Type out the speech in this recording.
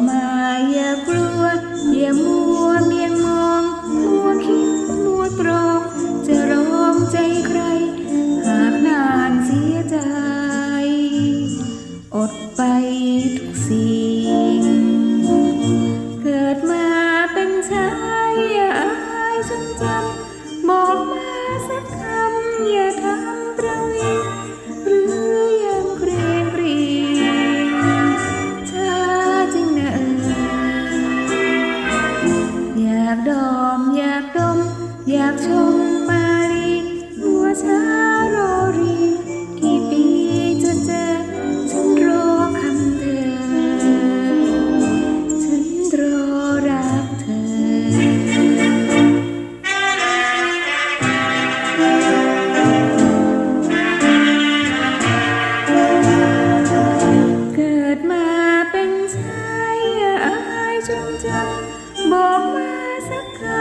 Mama. ชมมาลีบัวชาโรรี กี่ปีจะเจอ ฉันรอคำเธอ ฉันรอรักเธอ เกิดมาเป็นชายจงจำบอกมาสักคำ